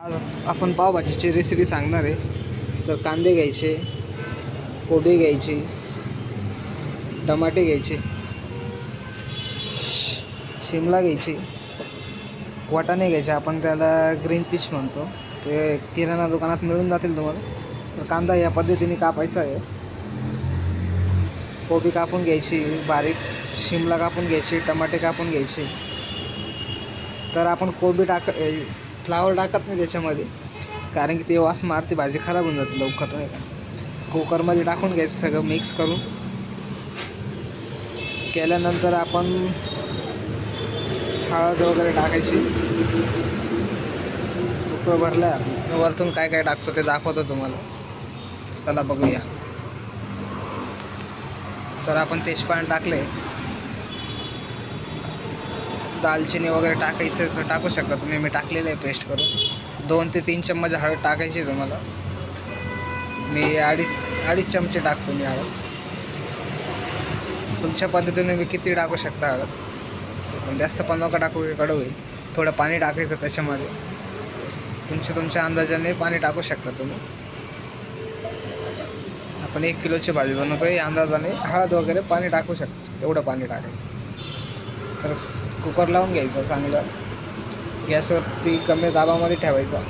आज आपण पावभाजीची रेसिपी सांगणार आहे. तर कांदे घ्यायचे कोबी घ्यायची टमाटे घ्यायचे शिमला घ्यायची वाटाणे घ्यायचे. आपण त्याला ग्रीन पीच म्हणतो. ते किराणा दुकानात मिळून जातील तुम्हाला. तर कांदा या पद्धतीने कापायचा आहे. कोबी कापून घ्यायची बारीक शिमला कापून घ्यायची टमाटे कापून घ्यायचे. तर आपण कोबी टाक फ्लावर टाकत नाही त्याच्यामध्ये. कारण की ते वास मारते भाजी खराब होऊन जाते लवकर नाही का? कुकरमध्ये टाकून घ्यायचं सगळं मिक्स करून. केल्यानंतर आपण हळद वगैरे टाकायची. कुकर भरला वरतून काय काय टाकतो ते दाखवतो तुम्हाला. चला बघूया. तर आपण तेजपान टाकले. दालचिनी वगैरे टाकायचं तर टाकू शकता तुम्ही. मी टाकलेलं आहे पेस्ट करून. दोन ते तीन चम्मच हळद टाकायची तुम्हाला. मी अडीच अडीच चमचे टाकतो मी हळद. तुमच्या पद्धतीने मी किती टाकू शकता हळद? पण जास्त पण नका टाकू की कडू होईल. थोडं पाणी टाकायचं त्याच्यामध्ये. तुमच्या तुमच्या अंदाजाने पाणी टाकू शकता तुम्ही. आपण एक किलोची भाजी बनवतो या अंदाजाने हळद वगैरे पाणी टाकू शकतो. तेवढं पाणी टाकायचं. तर कुकर लावून घ्यायचा चांगलं. गॅसवरती कमी दाबामध्ये ठेवायचा.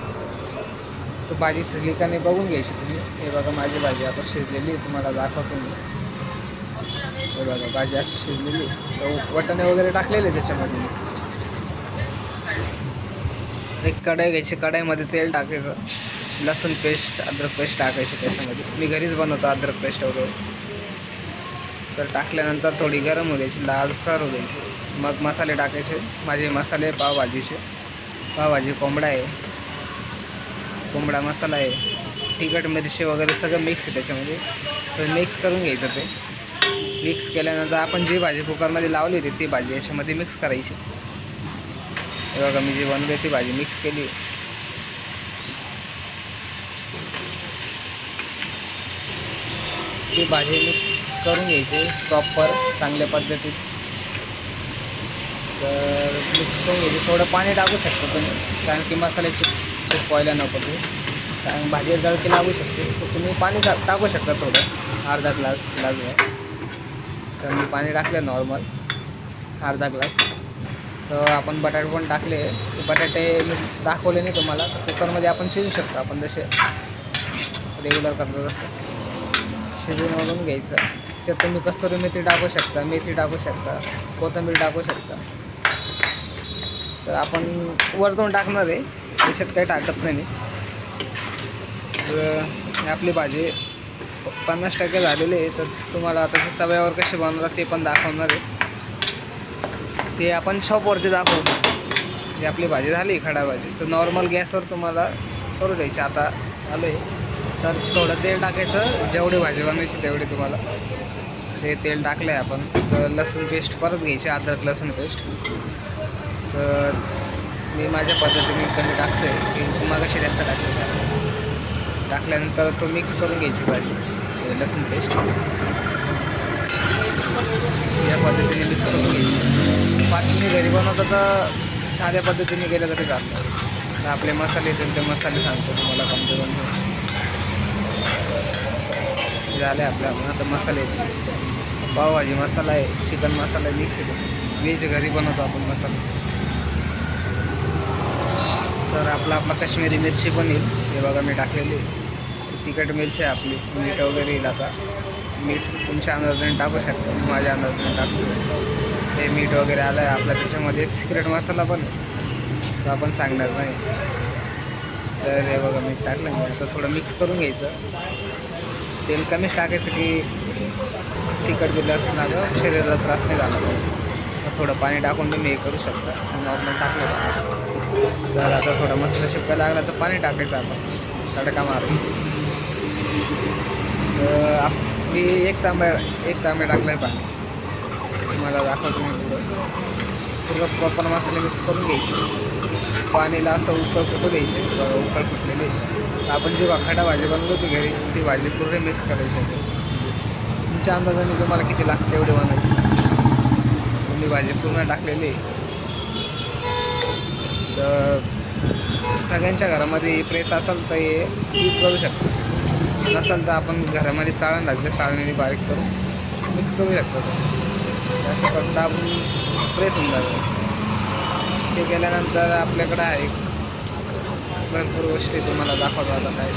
तर भाजी शिजली का नाही बघून घ्यायची तुम्ही. हे बघा माझी भाजी आता शिजलेली आहे तुम्हाला दाखवतो मी. हे बघा भाजी अशी शिजलेली आहे. वगैरे टाकलेले त्याच्यामध्ये. मी. एक कढाई घ्यायची कढाईमध्ये तेल टाकायचं. लसूण पेस्ट अद्रक पेस्ट टाकायची त्याच्यामध्ये. मी घरीच बनवतो अद्रक पेस्ट वगैरे. तर टाकल्यानंतर थोडी गरम होऊ द्यायची लालसर होऊ द्यायची. मग मसाले टाकायचे माझे मसाले पावभाजीचे. पावभाजी कोंबडा आहे कोंबडा मसाला आहे तिखट मिरची वगैरे सगळं मिक्स आहे त्याच्यामध्ये. तर मिक्स करून घ्यायचं ते. मिक्स केल्यानंतर आपण जी भाजी कुकरमध्ये लावली होती ती भाजी याच्यामध्ये मिक्स करायची. हे बघा मी जी बनवली ती भाजी मिक्स केली. ती भाजी मिक्स करून घ्यायचे प्रॉपर चांगल्या पद्धतीत. तर मिक्स करून घ्यायची. थोडं पाणी टाकू शकतो तुम्ही कारण की मसाले चिप चिपवायला नको ते. कारण भाजी जळकी लागू शकते. तर तुम्ही पाणी टाकू शकता थोडं अर्धा ग्लास ग्लासभर तर मी पाणी टाकलं नॉर्मल अर्धा ग्लास तर आपण बटाटे पण टाकले. ते बटाटे मी दाखवले नाही तुम्हाला. तर कुकरमध्ये आपण शिजू शकतो आपण जसे रेग्युलर करतो तसं. शिजून वरून घ्यायचं. त्याच्यात तुम्ही कस्तुरी मेथी टाकू शकता मेथी टाकू शकता कोथिंबीर टाकू शकता. तर आपण वरतून टाकणार आहे त्याच्यात काही टाकत नाही मी. तर आपली भाजी पन्नास टक्के झालेली आहे तर तुम्हाला आता तव्यावर कसे बनवतात ते पण दाखवणार आहे. ते आपण शॉपवरती दाखवतो. जी आपली भाजी झाली खडा भाजी तर नॉर्मल गॅसवर तुम्हाला करू द्यायची. आता आलं आहे तर थोडं तेल टाकायचं जेवढी भाजी बनवायची तेवढी तुम्हाला. ते तेल टाकलं आहे आपण तर लसूण पेस्ट परत घ्यायची अद्रक लसूण पेस्ट तर मी माझ्या पद्धतीने कमी टाकतो आहे की तुम्हाला कशी जास्त टाकले टाकल्यानंतर तो मिक्स करून घ्यायची भाजी लसूण पेस्ट या पद्धतीने मिक्स करून घ्यायची. बाकी मी घरी बनवतो तर साध्या पद्धतीने गेलं तरी चालतं. तर आपले मसाले येतील ते मसाले सांगतो तुम्हाला कमजोर कोणते. झाले आपल्या आपण आता मसाले पावभाजी मसाला आहे चिकन मसाला आहे मिक्स आहे. वेज घरी बनवतो आपण मसाला. तर आपला आपला काश्मीरी मिरची पण येईल. हे बघा मी टाकलेली तिखट मिरची आहे आपली. मीठ वगैरे येईल आता. मीठ तुमच्या अंदाजाने टाकू शकता. मी माझ्या अंदाजाने टाकतो. ते मीठ वगैरे आलं आहे आपला त्याच्यामध्ये एक सिक्रेट मसाला पण आहे. तो आपण सांगणार नाही. तर हे बघा मीठ टाकलं. मी आता थोडं मिक्स करून घ्यायचं. तेल कमीच टाकायचं की तिखट दिलं असणार शरीराला त्रास नाही झाला तर थोडं पाणी टाकून तुम्ही हे करू शकता. नॉर्मल टाकलं तर. आता थोडं मसाला शिपका लागला तर पाणी टाकायचं आपण तडका मारायचा. तर आप मी एक तांब्या एक तांब्या टाकलं आहे पाणी मला दाखवतो मी पुढं. पूर्ण प्रॉपर मसाले मिक्स करून घ्यायचे. पाण्याला असं उकळ फुटू द्यायचे? उकळ फुटलेले आपण जे वाखाडा भाजी बनवतो होती घरी ती भाजी पूर्ण मिक्स करायची आहे. तुमच्या अंदाजाने तुम्हाला किती लागते एवढे बनवायचे? मी भाजी पूर्ण टाकलेली. तर सगळ्यांच्या घरामध्ये प्रेस असेल तर हे यूज करू शकतो. नसेल तर आपण घरामध्ये चाळण लागले चाळणीने बारीक करून मिक्स करू शकतो. असं फक्त आपण प्रेस होऊन जातो. ते केल्यानंतर आपल्याकडं आहे. भरपूर गोष्टी तुम्हाला दाखवतो आता काय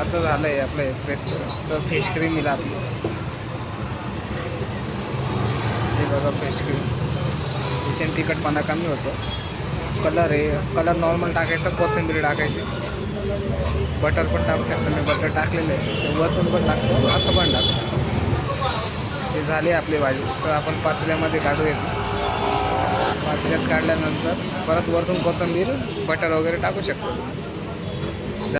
आता झालं आहे आपलं हे प्रेस करून तर फेस क्रीम येईल आपली. हे बघा फेस क्रीम किचन तिखटपणा कमी होतो. कलर आहे कलर नॉर्मल टाकायचा कोथिंबीर टाकायची. बटर पण टाकू शकतो मी बटर टाकलेलं आहे. ते वरतून पण टाकतो असं पण टाकतो. ते झाली आपली भाजी. तर आपण पातळ्यामध्ये काढू येतो त्याच्यात काढल्यानंतर परत वरतून कोथिंबीर बटर वगैरे टाकू शकतो.